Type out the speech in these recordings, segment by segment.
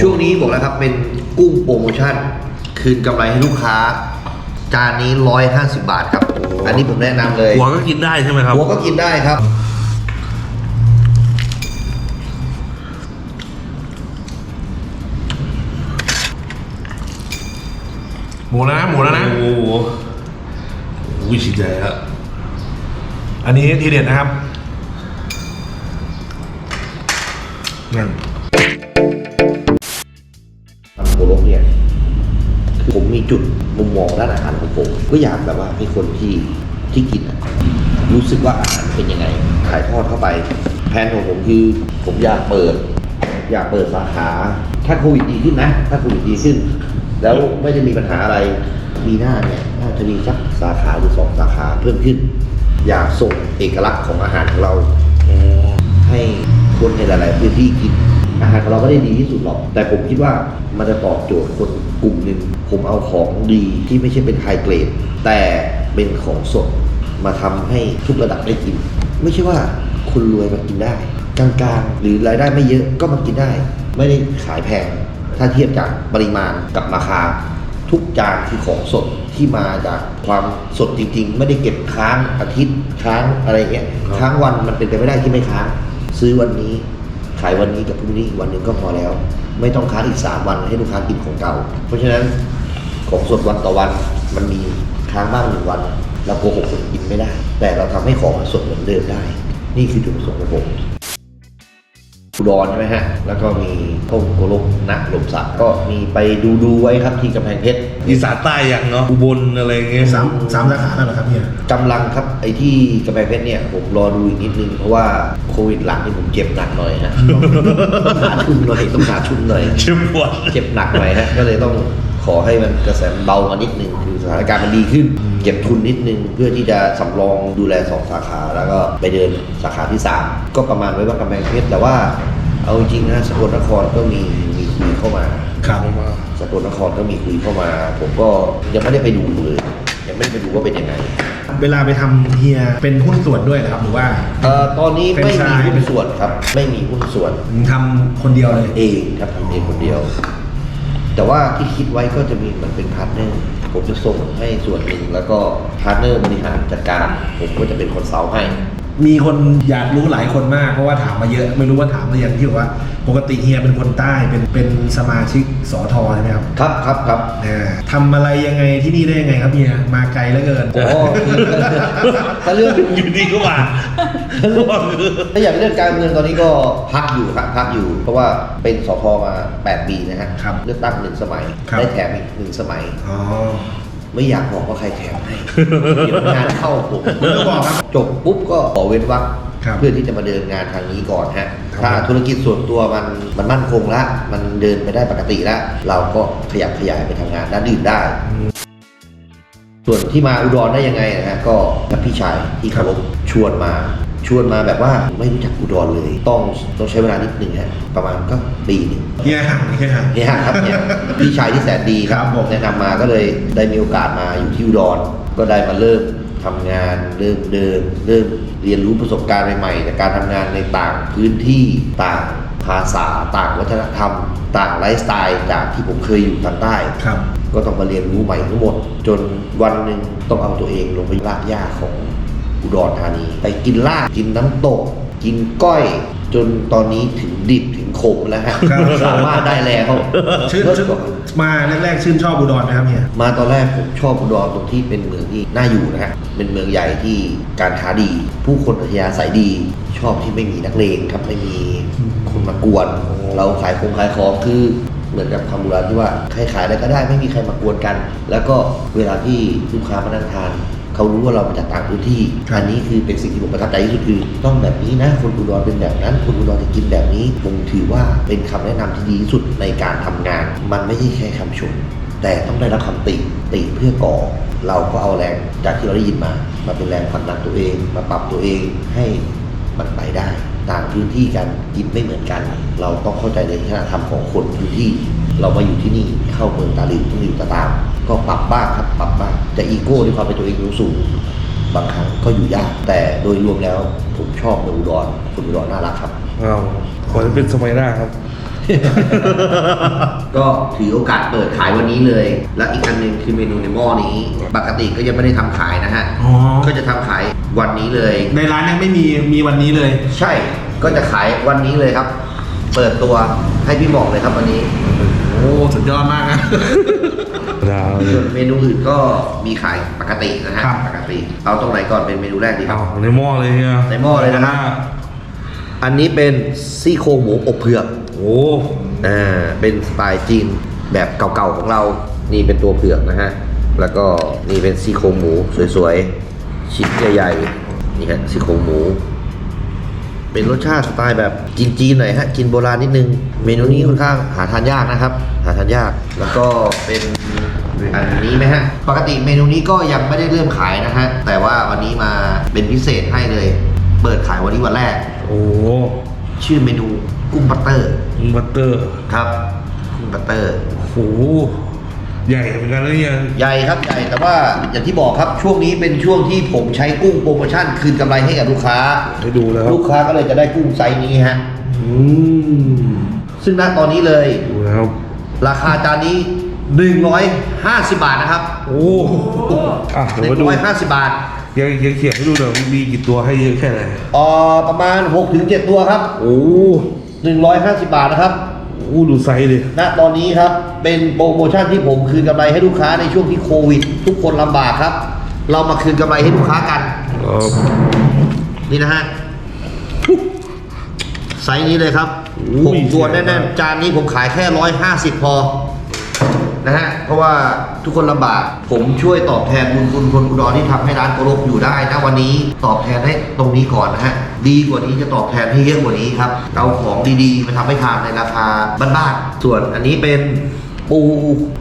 ช่วงนี้บอกแล้วครับเป็นกุ้งโปรโมชั่น คืนกำไรให้ลูกค้า จานนี้ 150 บาทครับ อันนี้ผมแนะนำเลย หัวก็กินได้ใช่ไหมครับ หัวก็กินได้ครับ หมูแล้วนะหมูแล้วนะโอ้โหวิชิใจครับอันนี้ทีเด็ดนะครับนั่น ทำโลกเนี่ยคือผมมีจุดมุมมองด้านอาหารของผม ก็อยากแบบว่าให้คนที่ที่กินรู้สึกว่าอาหารเป็นยังไงถ่ายทอดเข้าไป แผนของผมคือผมอยากเปิด อยากเปิดสาขา ถ้าโควิดดีขึ้นนะ ถ้าโควิดดีขึ้น แล้วไม่ได้มีปัญหาอะไรมีหน้าเนี่ยน่าจะมีสักสาขาหรือสองสาขาเพิ่มขึ้น อยากส่งเอกลักษณ์ของอาหารของเราให้คนในหลาย ๆ พื้นที่กิน อาหารของเราไม่ได้ดีที่สุดหรอก แต่ผมคิดว่ามันจะตอบโจทย์คนกลุ่มหนึ่งผมเอาของดีที่ไม่ใช่เป็นไฮเกรด แต่เป็นของสดมาทำให้ทุกระดับได้กิน ไม่ใช่ว่าคนรวยมากินได้ กลางๆ หรือรายได้ไม่เยอะก็มากินได้ ไม่ได้ขายแพง ถ้าเทียบจากปริมาณกับราคา ทุกจานคือของสดที่มาจากความสดจริง ๆ ไม่ได้เก็บค้างอาทิตย์ค้างอะไรเงี้ยค้างวันมันเป็นไปไม่ได้ที่ไม่ค้าง ซื้อวันนี้ ขายวันนี้กับพรุ่งนี้อีกวันหนึ่งก็พอแล้ว ไม่ต้องค้างอีก 3 วันให้ลูกค้ากินของเก่า เพราะฉะนั้นของสดวันต่อวันมันมีค้างบ้างหนึ่งวันเราโกหกคนกินไม่ได้ แต่เราทำให้ของมันสดเหมือนเดิมได้ นี่คือจุดประสงค์ของผมอุดรใช่ไหมฮะ แล้วก็มีพงโกลกนะลมสักก็มีไปดูดูไว้ครับที่กำแพงเพชร อีสานใต้อย่างเนาะอุบลอะไรเงี้ยสามสามสาขาแล้วเหรอครับเนี่ยกำลังครับไอ้ที่กำแพงเพชรเนี่ยผมรอดูอีกนิดนึง เพราะว่าโควิดหลังนี่ผมเจ็บหนักหน่อยฮะต้องหาทุนหน่อยต้องหาทุนหน่อยเข้มข้นเจ็บหนักหน่อยฮะก็เลยต้องขอให้มันกระแสมันเบามานิดนึงคือสถานการณ์มันดีขึ้น เก็บทุนนิดนึง เพื่อที่จะสำรองดูแลสองสาขา แล้วก็ไปเดินสาขาที่สามก็ประมาณไว้ว่ากำแพงเพชรแต่ว่าเอาจริงนะสกลนครก็มีมีคุยเข้ามา ครับสกลนครก็มีคุยเข้ามา ผมก็ยังไม่ได้ไปดูเลยยังไม่ได้ไปดูว่าเป็นยังไง เวลาไปทำเฮียเป็นหุ้นส่วนด้วยนะครับหรือว่า เอ่อตอนนี้ไม่เป็นมีชายหุ้นส่วนครับ ไม่มีหุ้นส่วนทำคนเดียวเลย เองครับทำเองคนเดียว แต่ว่าที่คิดไว้ก็จะมีมันเป็นพาร์ทเนอร์ผมจะส่งให้ส่วนหนึ่งแล้วก็พาร์ทเนอร์บริหารจัดการ ผมก็จะเป็นคนเซาให้ มีคนอยากรู้หลายคนมากเพราะว่าถามมาเยอะ ไม่รู้ว่าถามหรือยังที่บอกว่า ปกติเฮียเป็นคนใต้เป็นเป็นสมาชิกสอทอใช่ไหมครับครับครับครับอ่าทำอะไรยังไงที่นี่ได้ยังไงครับเฮียมาไกลเหลือเกินอ๋อคือถ้าเรื่องอยู่ดีก็มาถ้าอยากเรื่องการเมืองตอนนี้ก็พักอยู่ครับพักอยู่ เพราะว่าเป็นสพมา 8 ปีนะฮะครับ เลือกตั้งหนึ่งสมัย ครับ ได้แถมอีกหนึ่งสมัย อ๋อ ไม่อยากบอกว่าใครแถมให้ เดี๋ยวงานเข้าผมไม่ต้องบอกครับจบปุ๊บก็ขอเว้นวรรคครับเพื่อที่จะมาเดินงานทางนี้ก่อนฮะ ครับ ถ้าธุรกิจส่วนตัวมันมันมั่นคงละ มันเดินไปได้ปกติละ เราก็ขยับขยายไปทำงานด้านอื่นได้ ส่วนที่มาอุดรได้ยังไงนะฮะก็พี่ชายที่เคารพชวนมา ชวนมาแบบว่าไม่รู้จักอุดรเลย ต้องต้องใช้เวลานิดหนึ่งฮะประมาณก็ปีหนึ่งเฮียห่างเฮียห่างเนี่ยครับเนี่ยพี่ชายที่แสนดีครัครับบผมแนะนำมาก็เลยได้มีโอกาสมาอยู่ที่อุดรก็ได้มาเริ่มทำงานเริ่มเดินเริ่มเรียนรู้ประสบการณ์ใหม่ๆในการทำงานในต่างพื้นที่ต่างภาษาต่างวัฒนธรรม ต่างไลฟ์สไตล์จากที่ผมเคยอยู่ทางใต้ครับก็ต้องมาเรียนรู้ใหม่ทั้งหมด จนวันหนึ่งต้องเอาตัวเองลงไปลากหญ้าของ อุดรธานี ไปกินลาบกินน้ำตก กินก้อย จนตอนนี้ถึงดิบถึงขมแล้วฮะครับ สามารถได้แล้วชื่นชื่นมาแรกๆชื่นชอบอุดรไหมครับเฮีย มาตอนแรกผมชอบอุดรตรงที่เป็นเมืองที่น่าอยู่นะฮะเป็นเมืองใหญ่ที่การค้าดี ผู้คนอัธยาศัยดี ชอบที่ไม่มีนักเลงครับไม่มีคนมากวน เราขายคงขายของคือเหมือนกับคำโบราณที่ว่าใครขายอะไรก็ได้ไม่มีใครมากวนกัน แล้วก็เวลาที่ลูกค้ามานั่งทาน เขารู้ว่าเรามาจากต่างพื้นที่ครับอันนี้คือเป็นสิ่งที่ผมประทับใจที่สุดคือ ต้องแบบนี้นะคนอุดรเป็นแบบนั้น คนอุดรจะกินแบบนี้ ผมถือว่าเป็นคำแนะนำที่ดีที่สุดในการทำงาน มันไม่ใช่แค่คำชม แต่ต้องได้รับคำติติเพื่อก่อเราก็เอาแรงจากที่เราได้ยินมา มาเป็นแรงผลักดันตัวเอง มาปรับตัวเองให้มันไปได้ ต่างพื้นที่กันกินไม่เหมือนกัน เราต้องเข้าใจในวัฒนธรรมของคนพื้นที่ เรามาอยู่ที่นี่เข้าเมืองตาลิวต้องอยู่ตาตาม ก็ปรับบ้างครับปรับบ้างแต่อีโก้ด้วยความเป็นตัวเองสูงบางครั้งก็อยู่ยาก แต่โดยรวมแล้วผมชอบเมืองอุดรคนอุดรน่ารักครับอ้าวขอจะเป็นสมัยหน้าครับ ก็ถือโอกาสเปิดขายวันนี้เลย และอีกอันหนึ่งคือเมนูในหม้อนี้ ปกติก็ยังไม่ได้ทำขายนะฮะ อ๋อ ก็จะทำขายวันนี้เลย ในร้านยังไม่มีมีวันนี้เลย ใช่ก็จะขายวันนี้เลยครับ เปิดตัวให้พี่หมองเลยครับวันนี้ โอ้สุดยอดมากนะ ดาว ส่วนเมนูอื่นก็มีขายปกตินะฮะครับ ปกติ เอาตรงไหนก่อนเป็นเมนูแรกดีคเอารับในหม้อเลยเนี่ยในหม้อเลยนะครับ อันนี้เป็นซี่โครงหมูอบเผือกโอ้อ่าเป็นสไตล์จีนแบบเก่าๆของเรานี่เป็นตัวเผือกนะฮะแล้วก็นี่เป็นซี่โครงหมูสวยๆชิ้นใหญ่ๆนี่ฮะซี่โครงหมู เป็นรสชาติสไตล์แบบจีนๆหน่อยฮะจีนโบราณนิดนึง เมนูนี้ค่อนข้างหาทานยากนะครับ หาทานยากแล้วก็เป็นอันนี้ไหมฮะ ปกติเมนูนี้ก็ยังไม่ได้เริ่มขายนะฮะ แต่ว่าวันนี้มาเป็นพิเศษให้เลย เปิดขายวันนี้วันแรก โอ้ชื่อเมนูกุ้งบัตเตอร์บัตเตอร์ ครับ กุ้งบัตเตอร์โห ใหญ่เหมือนกันนะเนี่ยใหญ่ครับใหญ่แต่ว่าอย่างที่บอกครับช่วงนี้เป็นช่วงที่ผมใช้กุ้งโปรโมชั่นคืนกำไรให้กับลูกค้า ให้ดูแล้วลูกค้าก็เลยจะได้กุ้งไซส์นี้ฮะอืมซึ่งณตอนนี้เลย ดูแล้วราคาจานนี้ 150 บาทนะครับโอ้อะเดี๋ยวมาดู150 บาทยังยังเขียนให้ดูหน่อยว่ามีกี่ตัวให้เยอะแค่ไหนเอ่อประมาณ 6-7 ตัวครับ โอ้150 บาทนะครับ โหดูไซส์ดิณตอนนี้ครับ เป็นโปรโมชั่นที่ผมคืนกำไรให้ลูกค้าในช่วงที่โควิด ทุกคนลำบากครับ เรามาคืนกำไรให้ลูกค้ากันเออนี่นะฮะไซส์นี้เลยครับโอ้หยกตัวแน่นๆจานนี้ผมขายแค่ร้อยห้าสิบพอ นะฮะ เพราะว่าทุกคนลำบาก ผมช่วยตอบแทนบุญคุณคนอุดรที่ทำให้ร้านโกลกอยู่ได้นะวันนี้ตอบแทนให้ตรงนี้ก่อนนะฮะ ดีกว่านี้จะตอบแทนให้เยอะกว่านี้ครับเอาของดีๆมาทำให้ทานในราคาบ้านๆส่วนอันนี้เป็นปู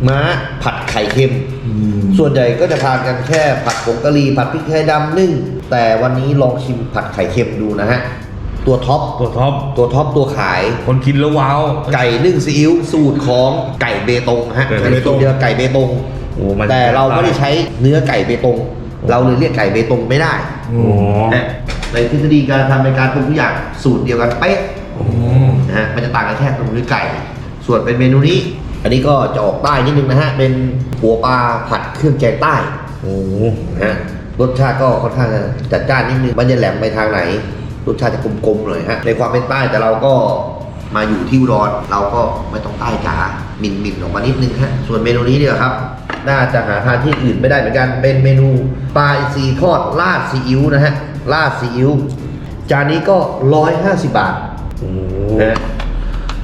ม้าผัดไข่เค็มอืมส่วนใหญ่ก็จะทานกันแค่ผัดผงกะหรี่ผัดพริกไทยดำนึ่ง แต่วันนี้ลองชิมผัดไข่เค็มดูนะฮะ ตัวท็อป ตัวท็อป ตัวท็อปตัวขาย คนกินแล้วว้าว ไก่นึ่งซีอิ๊วสูตรของไก่เบตงฮะไก่เบตงเดียวไก่เบตงโอ้มันแต่เราไม่ได้ใช้เนื้อไก่เบตง เราเลยเรียกไก่เบตงไม่ได้โอ้นะในทฤษฎีการทำในการปรุงทุกอย่างสูตรเดียวกันเป๊ะโอ้นะฮะมันจะต่างกันแค่ตรงเนื้อไก่ ส่วนเป็นเมนูนี้ อันนี้ก็จะออกใต้นิดนึงนะฮะเป็นหัวปลาผัดเครื่องแกงใต้โอ้นะฮะรสชาติก็ค่อนข้างจะจัดจ้านนิดนึงมันจะแหลมไปทางไหน รสชาติจะกลมๆหน่อยฮะในความเป็นใต้แต่เราก็มาอยู่ที่อุดรเราก็ไม่ต้องใต้จ๋าหมิ่นมินๆออกมานิดนึงฮะส่วนเมนูนี้เนี่ยครับน่าจะหาทานที่อื่นไม่ได้เหมือนกัน เป็นเมนูปลาอินทรีทอดราดซีอิ๊วนะฮะ ราดซีอิ๊วจานนี้ก็ 150 บาทโอ้นะฮะ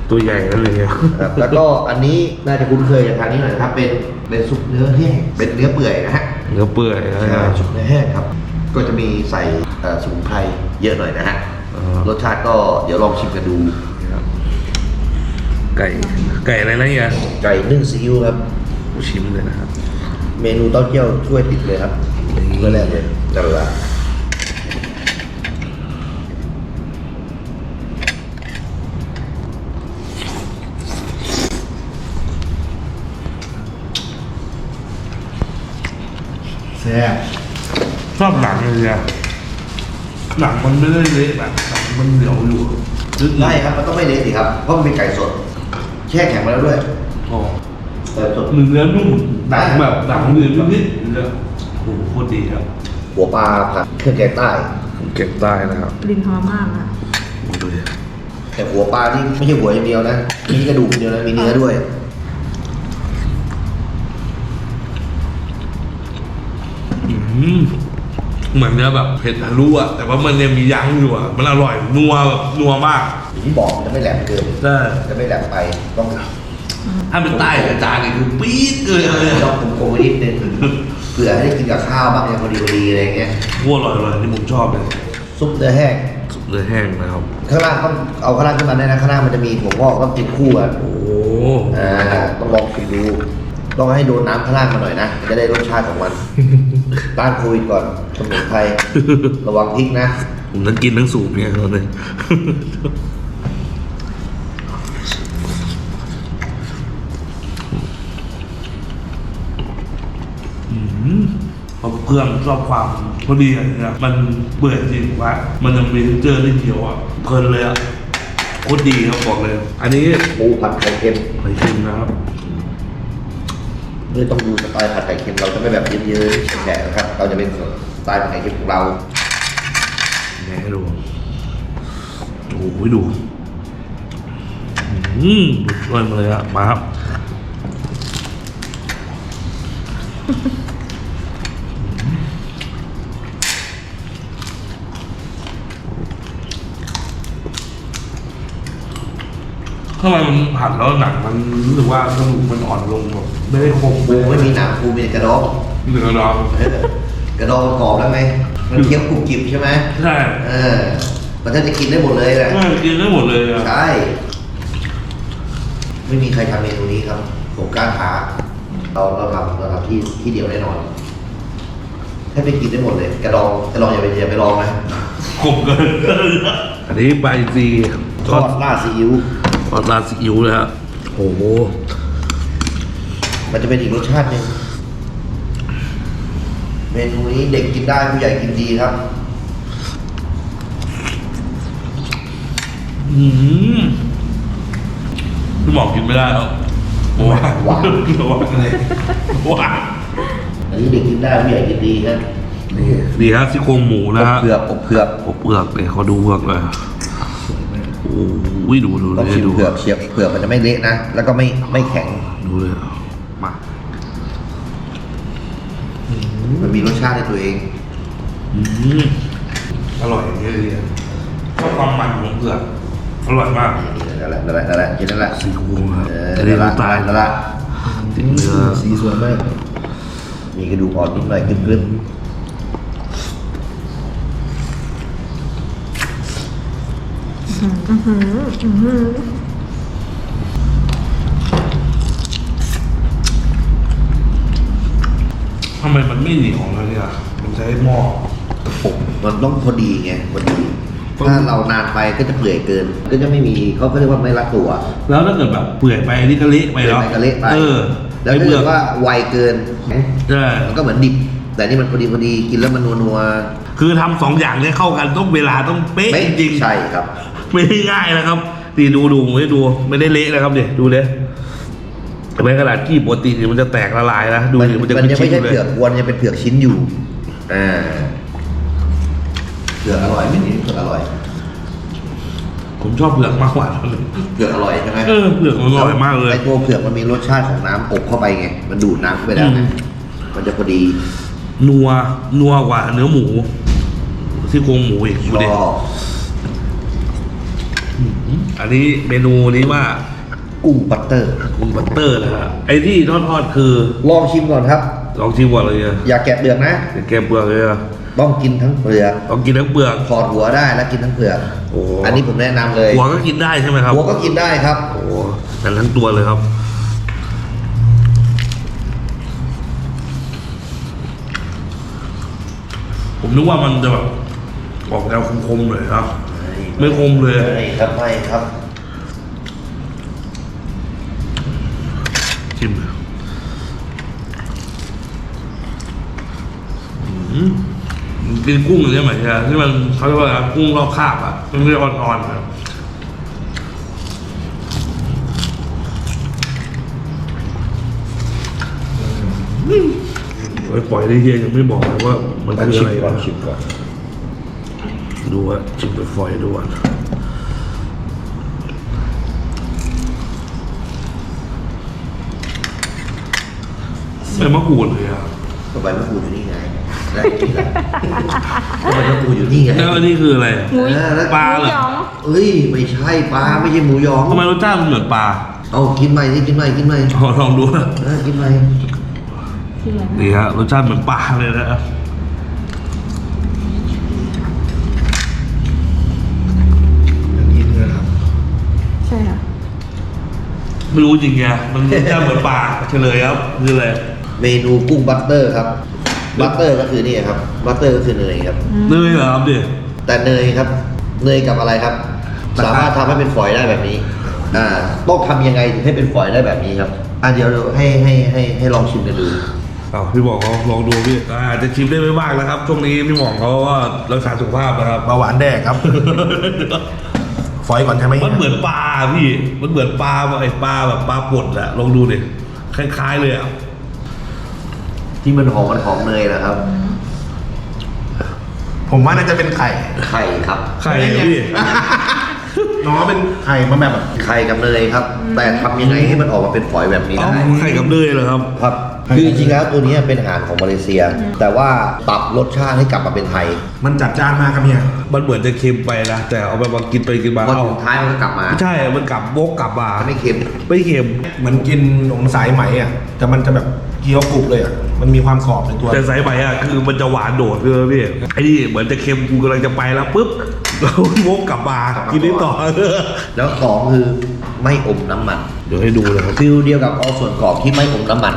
ตัวใหญ่นั่นเลยอะครับแล้วก็อันนี้น่าจะคุ้นเคยกับทางนี้หน่อยนะครับ เป็นเป็นซุปเนื้อแห้งเป็นเนื้อเปื่อยนะฮะ เนื้อเปื่อยนะใช่ชุบเนื้อแห้งครับ ก็จะมีใส่เอ่อสมุนไพรเยอะหน่อยนะฮะ อ่า รสชาติก็เดี๋ยวลองชิมกันดูไก่ไก่อะไรนะเนี่ยไก่นึ่งซีอิ๊วครับ ชิมเลยนะครับ เมนูเต้าเจี้ยวช่วยติดเลยครับนี่ เมื่อแรกเลยจังหวะ แซ่บชอบหนังเลยเนี่ยหนังมันไม่ได้เละแบบหนังมันเหนียวอยู่ลึกได้ครับ มันต้องไม่เละสิครับ เพราะมันเป็นไก่สด แช่แข็งมาแล้วด้วยอ๋อไก่สดเนื้อนุ่มหนังแบบหนังเนื้อนิดๆเนี่ยโอ้โหโคตรดีครับหัวปลาผัดเครื่องแกงใต้ผมเก็บได้นะครับกลิ่นหอมมากอะดูดิแต่หัวปลานี่ไม่ใช่หัวอย่างเดียวนะ มีกระดูกอย่างเดียวนะ มีเนื้อด้วย มเหมือนจะแบบเผ็ดทะลุอะแต่ว่ามันยังมียั้งอยู่อะมันอร่อยนัวแบบนัวมากอย่างที่บอกมันจะไม่แหลมเกินใช่จะไม่แหลมไปต้องถ้าเป็นใต้กับจานนี่คือปี๊ดเลยเลยต้องคมๆไว้นิดนึงเผื่อให้ได้กินกับข้าวบ้างเนี่ยพอดีพอดีอะไรเงี้ยวัวอร่อยเลยที่ผมชอบเลยซุปเนื้อแห้งซุปเนื้อแห้งนะครับข้างล่างต้องเอาข้างล่างขึ้นมาได้นะข้างล่างมันจะมีถั่วงอกต้องกินคู่กันโอ้อ่าต้องลองกินดู ต้องให้โดนน้ำข้างล่างมาหน่อยนะมันจะได้รสชาติของมัน ต้านโควิดก่อนสมุนไพรระวังพริกนะผมทั้งกินทั้งสูบเนี่ยตอนนี้อืมเพราะเครื่องชอบความพอดีอะเนี่ยมันเปื่อยจริงว่ามันยังมีเจอร์ได้เดียวอะเพลินเลยอะโคตรดีครับบอกเลย อันนี้ปูผัดไข่เค็มไปชิมนะครับ ไม่ต้องดูสไตล์ผัดไก่เค็มเราจะไม่แบบเยอะๆแฉะนะครับ เราจะเป็นสไตล์ผัดไก่เค็มของเราแหนให้ดูโอ้ยดูอืมช่วยมาเลยอะมาครับ ทำไมมันผัดแล้วหนังมันรู้สึกว่ากระดูกมันอ่อนลงแบบไม่ได้คมปูไม่มีหนังปูมีแต่กระดองเหลือดองเออกระดองมันกรอบแล้วไงมันเคี้ยวกรุบกริบใช่ไหมใช่เออมันแทบจะกินได้หมดเลยแหละเออกินได้หมดเลยอะใช่ไม่มีใครทำเมนูนี้ครับ ผมกล้าท้าเราเราทำเราทำที่ที่เดียวแน่นอนให้ไปกินได้หมดเลย กระดองกระดองอย่าไปอย่าไปลองนะขมเกินอันนี้ใบซีทอดราดซีอิ๊วท อดราดซีอิ๊วเลยฮะโอ้โห มันจะเป็นอีกรสชาติหนึ่งเมนูนี้เด็กกินได้ผู้ใหญ่กินดีครับ อืมพี่หมอกกินไม่ได้แล้วหวานหวานหวานเลยหวานอันนี้เด็กกินได้ผู้ใหญ่กินดีครับนี่ดีฮะซี่โครงหมูอนะบฮะเผือกอบเผือกอบเปลือกเลยเขาดูเปลือกเลยโอ้ยดูดูต้องเลยชิมดูเผือกเชียบเผือกมันจะไม่เละนะ แล้วก็ไม่ไม่แข็ง ดูเลยมามันมีรสชาติในตัวเอง อืมอร่อยอย่างเงี้ยเลยชอบความมันของเผือกอร่อยมากนั่นแหละนั่นแหละนั่นแหละกินนั่นแหละซี่โครงครับเอออันนี้นั่นแหละน้ำตาลนั่นแหละติดเนื้อสีสวยมากมีกระดูกอ่อนนิดหน่อยกรึบ ทำไมมันไม่หนีของเราเนี่ยมันใช้หม้อๆอบมันต้องพอดีไงพอดี ถ้าเรานานไปก็จะเปื่อยเกิน ก็จะไม่มีเขาก็เรียกว่าไม่รัดตัวแล้วถ้าเกิดแบบเปื่อยไปอันนี้ก็เละไปเปื่อยแล้ว ไปก็เละไปเออแล้วไอ้ถ้าเปลืเกิอกดว่าไวเกินใช่มันก็เหมือนดิบ แต่นี่มันพอดีพอดีกินแล้วมันนัวคือทำสองอย่างเนี้เข้ากันต้องเวลาต้องๆเป๊ะไม่จริงๆ ใช่ครับ ไม่ได้ง่ายนะครับดีดูดูไม่ดูไม่ได้เละนะครับเนี่ยดูเลยแม้กระดาษกี้ปกติเนี่ยมันจะแตกละลายนะดูมันดิมันจะมันเป็นยังชิ้ไม่นใช่เลยเผือกกวนยังเป็นเผือกชิ้นอยู่อ่าเผือกอร่อยไม่นี่เผือกอร่อย ผมชอบเผือกมากกว่าเผือกอร่อยใช่ไหมเออเผือกมันอร่อยมากเลยไอตัวเผือกมันมีรสชาติของน้ำอบเข้าไปไงมันดูดน้ำเข้าไปแล้วไงอืมมันจะพอดี นัวนัวกว่าเนื้อหมูที่โครงหมูอีกดูก็ดิ อันนี้เมนูนี้ว่ากุ้งบัตเตอร์คุณบัตเตอร์นะฮะไอ้ที่ทอดๆคือลองชิมก่อนครับ ลองชิมก่อนเลยอะอย่าแกะเปลือกนะเดี๋ยวแกเปลือกเลยอะต้องกินทั้งเปลือกลองกินทั้งเปลือกถอดหัวได้แล้วกินทั้งเปลือกโอ้อันนี้ผมแนะนำเลยหัวก็กินได้ใช่ไหมครับหัวก็กินได้ครับ โอ้แต่ทั้งตัวเลยครับ ผมนึกว่ามันจะแบบออกแนวคมๆเลยครับ ไม่คมเลยไม่ครับไม่ครับชิมเลยอืมมันกินกุ้งอย่างเงี้ยไหมใช่ที่มันเขาเรียกว่าอะไรกุ้งรอบคาบอะมันไม่อ่อนๆนะไว้ปล่อยได้เฮียยังไม่บอกเลยว่ามันคืออะไรก่อนนะชิมก่อน ดูว่าชิมไปฟอยดูก่อนไม่มะกรูดเลยอะก็ใบมะกรูดอยู่นี่ไงได้กินแล้วก็ใบมะกรูดอยู่นี่ไงแล้วอันนี้คืออะไรอะหมูเออแล้วปลาหมูเหรอหยองเอ้ยไม่ใช่ปลาไม่ใช่หมูยองทำไมรสชาติมันเหมือนปลาเอากินใหม่สิกินใหม่กินใหม่ลองลองดูนะเออกินใหม่ ที่ไหนนี่ฮะรสชาติเหมือนปลาเลยนะอัน ไม่รู้จริงไงมันรสชาติเหมือนปลาเฉลยครับคืออะไรเมนูกุ้งบัตเตอร์ครับ บัตเตอร์ก็คือนี่ครับ บัตเตอร์ก็คือเนยครับ เนยเหรอครับดิแต่เนยครับ เนยกับอะไรครับ สามารถทำให้เป็นฝอยได้แบบนี้ อ่าต้องทำยังไงถึงให้เป็นฝอยได้แบบนี้ครับ อะเดี๋ยวเราให้ให้ให้ให้ลองชิมกันดูอ้าวพี่บอกเขาลองดูพี่อาจจะชิมได้ไม่มากนะครับช่วงนี้พี่หมองเขาก็รักษาสุขภาพนะครับเบาหวานแดกครับ โฝอยก่อนใช่ไหมมันเหมือนปลาพี่ มันเหมือนปลาไอ้ปลาแบบปลาปดอะลองดูดิคล้ายๆเลยอะที่มันหอมมันหอมเนยนะครับ ผมว่าน่าจะเป็นไข่ไข่ครับ ไข่อะพี่น้องเป็นไข่มาแบบไข่กับเนยครับ แต่ทำยังไงให้มันออกมาเป็นฝอยแบบนี้เอาได้ไข่กับเนยเหรอครับครับ คือจริงๆแล้วตัวนี้เป็นอาหารของมาเลเซีย แต่ว่าปรับรสชาติให้กลับมาเป็นไทย มันจัดจ้านมากครับเฮียมันเหมือนจะเค็มไปนะแต่เอาไปมากินไปกินมาวันเอ้าสุดท้ายมันก็กลับมาใช่ มันกลับวกกลับมามันไม่เค็มไม่เค็มเหมือนกินขนมสายไหมอะแต่มันจะแบบเคี้ยวกรุบเลยอะมันมีความกรอบในตัวแต่สายไหมอะคือมันจะหวานโดดเลยพี่ไอ้นี่เหมือนจะเค็มกูกำลังจะไปแล้วปุ๊บแล้ววกกลับมากินได้ต่อแล้วสองคือไม่อมน้ำมันเดี๋ยวให้ดูเลยครับฟิลเดียวกับเอาส่วนกรอบที่ไม่อมน้ำมัน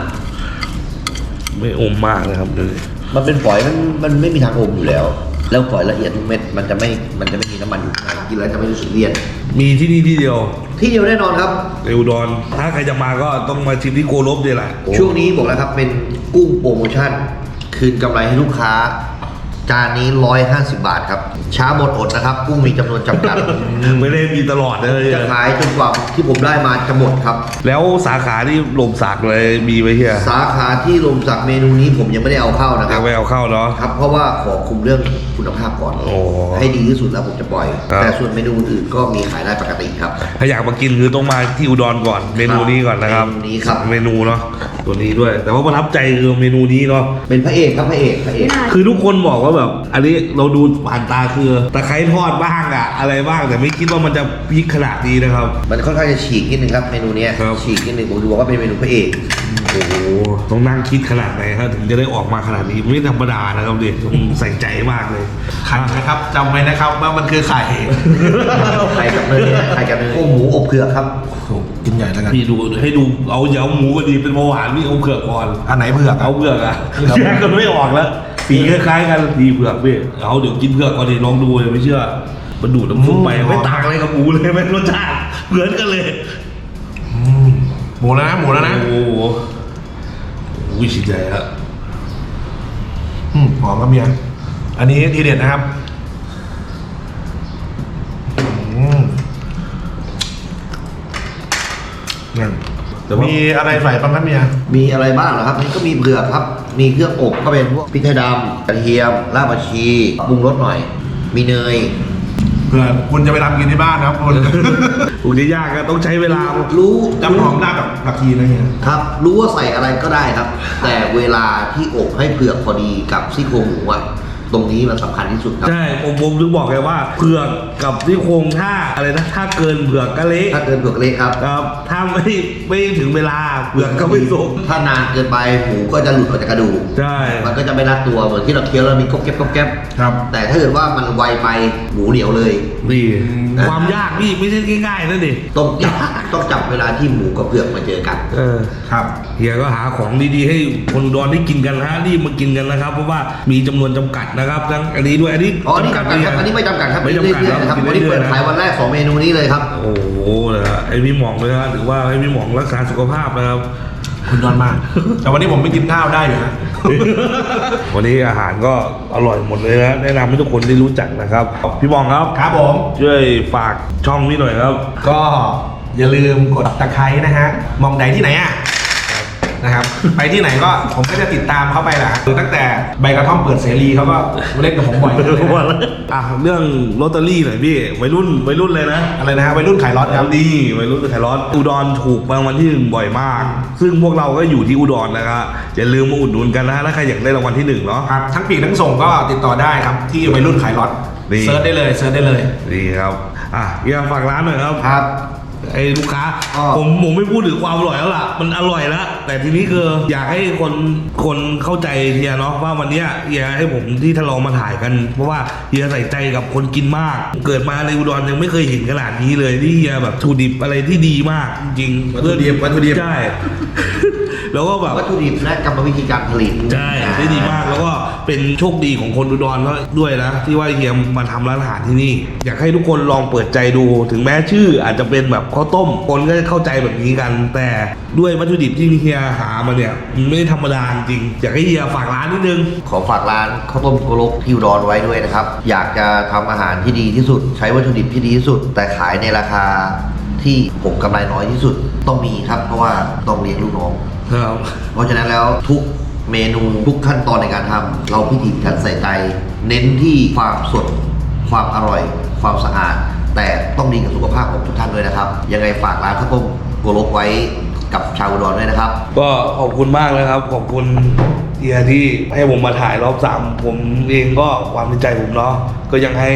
ไม่อมมากเลยครับเดี๋ยวนี้มันเป็นฝอยมันมันไม่มีทางอมอยู่แล้ว แล้วฝอยละเอียดทุกเม็ดมันจะไม่มันจะไม่มีน้ำมันอยู่ข้างในกินแล้วจะไม่รู้สึกเลี่ยน มีที่นี่ที่เดียวที่เดียวแน่นอนครับ ในอุดรถ้าใครจะมาก็ต้องมาชิมที่โกลบเนี่ยแหละช่วงนี้บอกแล้วครับเป็นกุ้งโปรโมชั่น คืนกำไรให้ลูกค้า จานนี้ 150 บาทครับ ช้าหมดอดนะครับกุ้งมีจำนวนจำกัด ไม่ได้มีตลอดเลยจะขายจนกว่าที่ผมได้มาจะหมดครับ แล้วสาขาที่ลมสักเลยมีไว้เฮียสาขาที่ลมสักเมนูนี้ผมยังไม่ได้เอาเข้านะคยัรังบไม่เอาเข้าเนาะครับเพราะว่าขอคุมเรื่องคุณภาพก่อนโอ้ให้ดีที่สุดแล้วผมจะปล่อยครับแต่ส่วนเมนูอื่นก็มีขายได้ปกติครับ ถ้าอยากมากินคือต้องมาที่อุดรก่อน เมนูนี้ก่อนนะครับเมนูนี้ครับเมนูเนาะตัวนี้ด้วย แต่ว่าประทับใจคือเมนูนี้เนาะเป็นพระเอกครับพระเอกพระเอก คือทุกคนบอกว่าแบบอันนี้เราดูผ่านตาคือตะไคร้ทอดบ้างอะอะไรบ้างแต่ไม่คิดว่ามันจะพีคขนาดนี้นะครับ มันค่อนข้างจะฉีกนิดนึงครับเมนูเนี้ยครับ ฉีกนิดนึงผมดูบอกว่าเป็นเมนูพระเอกโอ้โหต้องนั่งคิดขนาดไหนครับถึงจะได้ออกมาขนาดนี้ไม่ธรรมดานะครับดิต้องใส่ใจมากเลยไข่นะครับจำไว้นะครับว่ามันคือไข่ ไข่กับเนยเนี่ยไข่กับเนยโอ้หมูอบเผือกครับโอ้โหกินใหญ่แล้วกันพี่ดูให้ดูเอาอย่าเอาหมูก็ดีเป็นเบาหวานพี่เอาเผือกก่อน อันไหนเผือกเอาเผือกอะครับแยกกันไม่ออกแล้ว สีคล้ายๆกันดีเผือกพี่เอาเดี๋ยวกินเผือกก่อนดิลองดูเลยไม่เชื่อมันดูดน้ำซุปไปไม่ต่างอะไรกับหมูเลยไม่รสชาติเหมือนกันเลยอืมหมูแล้วนะหมูแล้วนะโอ้โหวิชิตใจฮะอืมหอมครับเมียอันนี้ทีเด็ดนะครับอืมนั่น แต่ว่ามีอะไรใส่บ้างครับเมียมีอะไรบ้างเหรอครับนี่ก็มีเผือกครับ มีเครื่องอบก็เป็นพวกพริกไทยดำกระเทียมรากผักชีปรุงรสหน่อย มีเนย เผื่อคุณจะไปทำกินที่บ้านนะครับคุณ อุกยากก็ต้องใช้เวลารู้จำหอมได้แบบผักชีนะเฮียครับ รู้ว่าใส่อะไรก็ได้ครับ แต่เวลาที่อบให้เผือกพอดีกับซี่โครงหมูอะ ตรงนี้มันสำคัญที่สุดครับ ใช่ผมผมถึงบอกไงว่าเผือกกับที่โครงถ้าอะไรนะถ้าเกินเผือกก็เละถ้าเกินเผือกเละครับ ครับ ถ้าไม่ไม่ถึงเวลาเผือกก็ไม่สุกถ้านานเกินไปหมูก็จะหลุดออกจากกระดูกใช่มันก็จะไม่รัดตัวเหมือนที่เราเคี้ยวแล้วมีก๊อบแก๊บก๊อบแก๊บครับ แต่ถ้าเกิดว่ามันไวไปหมูเหนียวเลยนี่นะความยากนี่ไม่ใช่ง่ายๆนะดิต้องจับต้องจับเวลาที่หมูกับเผือกมาเจอกัน เออครับเฮียก็หาของดีๆ ให้คนอุดรได้กินกันนะรีบมากินกันนะครับ เพราะว่ามีจำนวนจำกัดนะครับทั้งอันนี้ด้วยอันนี้อ๋อนี่จำกัดครับหอันนี้ไม่จำกัดครับไม่จำกัดเรื่อยๆนะครับกิวันนี้รื่เปิอดๆะขายวันแรกสองเมนูนี้เลยครับ โอ้โหนะฮะไอพี่หม่องเลยนะถือว่าให้พี่หม่องรักษาสุขภาพนะครับคุณนอนมาก แต่วันนี้ผมไม่กินข้าวได้อยู่นะวันนี้อาหารก็อร่อยหมดเลยนะแนะนำให้ทุกคนได้รู้จักนะครับ พี่หม่องครับ ครับผม ช่วยฝากช่องนี้หน่อยครับ ก็อย่าลืมกดตะไคร้นะฮะ มองใดที่ไหนอะนะครับ ไปที่ไหนก็ผมก็จะติดตามเขาไปแหละคือตั้งแต่ใบกระท่อมเปิดเสรีเขาก็เล่นกับผมบ่อยเลยนะอะเรื่องลอตเตอรี่หน่อยพี่วัยรุ่นวัยรุ่นเลยนะอะไรนะฮะวัยรุ่นขายรถครับนี่วัยรุ่นไทยร้อนอุดรถูกรางวัลที่หนึ่งบ่อยมาก ซึ่งพวกเราก็อยู่ที่อุดรนะครับอย่าลืมมาอุดหนุนกันนะถ้าใครอยากได้รางวัลที่หนึ่งเนาะครับทั้งปีกทั้งส่งก็ติดต่อได้ครับที่วัยรุ่นขายรถนี่เซิร์ชได้เลยเซิร์ชได้เลยดีครับอะเฮียฝากร้านหน่อยครับครับ ไอ้ลูกค้าอ๋อผมผมไม่พูดถึงความอร่อยแล้วล่ะ มันอร่อยแล้ว แต่ทีนี้คืออยากให้คนคนเข้าใจเฮียเนาะว่าวันเนี้ยเฮียให้ผมที่ทะลองมาถ่ายกัน เพราะว่าเฮียใส่ใจกับคนกินมาก เกิดมาในอุดรยังไม่เคยเห็นขนาดนี้เลยที่เฮียแบบถูดิบอะไรที่ดีมากจริงๆวัตถุดิบวัตถุดิบ ใช่ แล้วก็แบบวัตถุดิบและกรรมวิธีการผลิตใช่ได้ดีมากแล้วก็เป็นโชคดีของคนอุดรด้วยนะที่ว่าเฮียมาทำร้านอาหารที่นี่ อยากให้ทุกคนลองเปิดใจดู ถึงแม้ชื่ออาจจะเป็นแบบข้าวต้ม คนก็จะเข้าใจแบบนี้กัน แต่ด้วยวัตถุดิบที่เฮียหามาเนี่ยมันไม่ได้ธรรมดาจริงอยากให้เฮียฝากร้านนิดนึง ขอฝากร้านข้าวต้มโกลกที่อุดรไว้ด้วยนะครับ อยากจะทำอาหารที่ดีที่สุด ใช้วัตถุดิบที่ดีที่สุด แต่ขายในราคาที่ผมกำไรน้อยที่สุดต้องมีครับ เพราะว่าต้องเลี้ยงลูกน้อง ครับ เพราะฉะนั้นแล้วทุกเมนูทุกขั้นตอนในการทำเราพิถีพิถันใส่ใจเน้นที่ความสด ความอร่อย ความสะอาด แต่ต้องดีกับสุขภาพของทุกท่านด้วยนะครับ ยังไงฝากร้านข้าวต้มโกลกไว้กับชาวอุดรด้วยนะครับ ก็ขอบคุณมากเลยครับ ขอบคุณ เฮียที่ให้ผมมาถ่ายรอบสามผมเองก็ความในใจผมเนาะก็ยังให้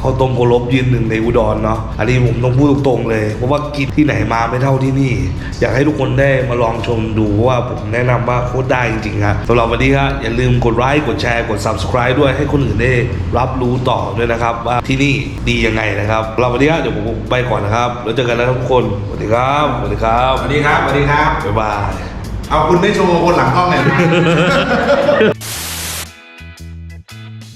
ข้าวต้มโกลบยืนหนึ่งในอุดรเนาะอันนี้ผมต้องพูดตรงๆเลย เพราะว่ากินที่ไหนมาไม่เท่าที่นี่ อยากให้ทุกคนได้มาลองชมดูเพราะว่าผมแนะนำว่าโคตรได้จริงๆครับสำหรับวันนี้ครับอย่าลืมกดไลค์กดแชร์กด subscribe ด้วยให้คนอื่นได้รับรู้ต่อด้วยนะครับ ว่าที่นี่ดียังไงนะครับสำหรับวันนี้ครับเดี๋ยวผมไปก่อนนะครับแล้วเจอกันนะครับทุกคนสวัสดีครับสวัสดีครับสวัสดีครับสวัสดีครับบ๊ายบาย เอาคุณได้โชว์บนหลังกล้องเลยนะ